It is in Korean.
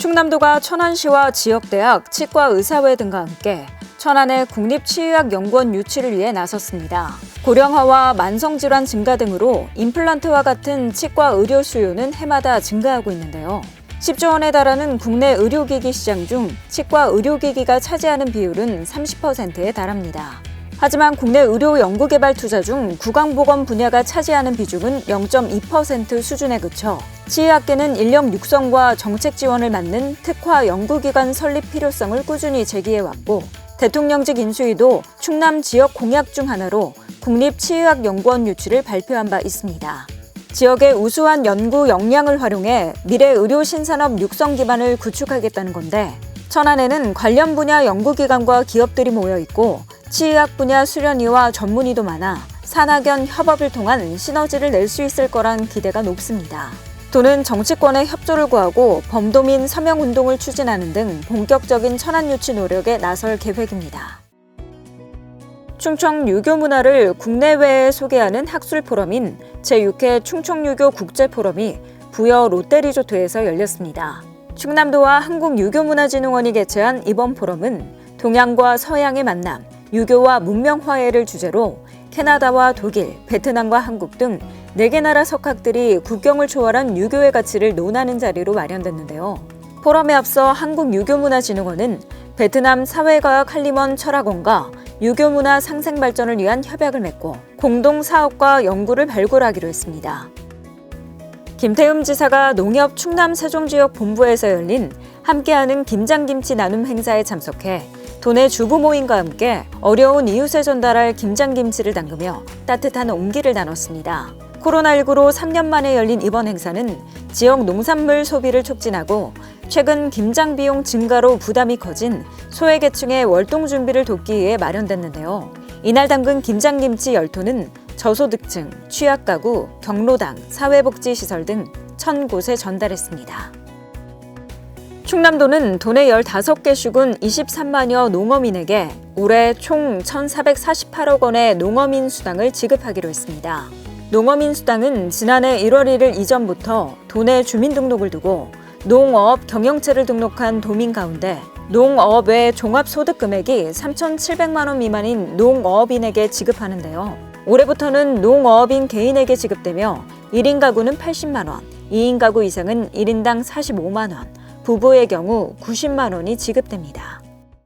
충남도가 천안시와 지역대학, 치과의사회 등과 함께 천안의 국립치의학연구원 유치를 위해 나섰습니다. 고령화와 만성질환 증가 등으로 임플란트와 같은 치과 의료 수요는 해마다 증가하고 있는데요. 10조 원에 달하는 국내 의료기기 시장 중 치과 의료기기가 차지하는 비율은 30%에 달합니다. 하지만 국내 의료 연구개발 투자 중 구강보건 분야가 차지하는 비중은 0.2% 수준에 그쳐 치의학계는 인력 육성과 정책 지원을 맞는 특화 연구기관 설립 필요성을 꾸준히 제기해왔고 대통령직 인수위도 충남 지역 공약 중 하나로 국립치의학연구원 유치를 발표한 바 있습니다. 지역의 우수한 연구 역량을 활용해 미래 의료 신산업 육성 기반을 구축하겠다는 건데 천안에는 관련 분야 연구기관과 기업들이 모여 있고 치의학 분야 수련의와 전문의도 많아 산학연 협업을 통한 시너지를 낼 수 있을 거란 기대가 높습니다. 도는 정치권의 협조를 구하고 범도민 서명 운동을 추진하는 등 본격적인 천안 유치 노력에 나설 계획입니다. 충청 유교 문화를 국내외에 소개하는 학술 포럼인 제6회 충청유교 국제포럼이 부여 롯데리조트에서 열렸습니다. 충남도와 한국유교문화진흥원이 개최한 이번 포럼은 동양과 서양의 만남, 유교와 문명화해를 주제로 캐나다와 독일, 베트남과 한국 등 4개 나라 석학들이 국경을 초월한 유교의 가치를 논하는 자리로 마련됐는데요. 포럼에 앞서 한국유교문화진흥원은 베트남 사회과학 한림원 철학원과 유교문화 상생 발전을 위한 협약을 맺고 공동 사업과 연구를 발굴하기로 했습니다. 김태흠 지사가 농협 충남 세종 지역 본부에서 열린 함께하는 김장김치 나눔 행사에 참석해 도내 주부 모임과 함께 어려운 이웃에 전달할 김장김치를 담그며 따뜻한 온기를 나눴습니다. 코로나19로 3년 만에 열린 이번 행사는 지역 농산물 소비를 촉진하고 최근 김장 비용 증가로 부담이 커진 소외계층의 월동 준비를 돕기 위해 마련됐는데요. 이날 담근 김장김치 10톤은 저소득층, 취약가구, 경로당, 사회복지시설 등 1000곳에 전달했습니다. 충남도는 도내 15개 시군 23만여 농어민에게 올해 총 1,448억 원의 농어민 수당을 지급하기로 했습니다. 농어민 수당은 지난해 1월 1일 이전부터 도내 주민등록을 두고 농어업 경영체를 등록한 도민 가운데 농어업 외 종합소득 금액이 3,700만 원 미만인 농어업인에게 지급하는데요. 올해부터는 농어업인 개인에게 지급되며 1인 가구는 80만 원, 2인 가구 이상은 1인당 45만 원, 부부의 경우 90만 원이 지급됩니다.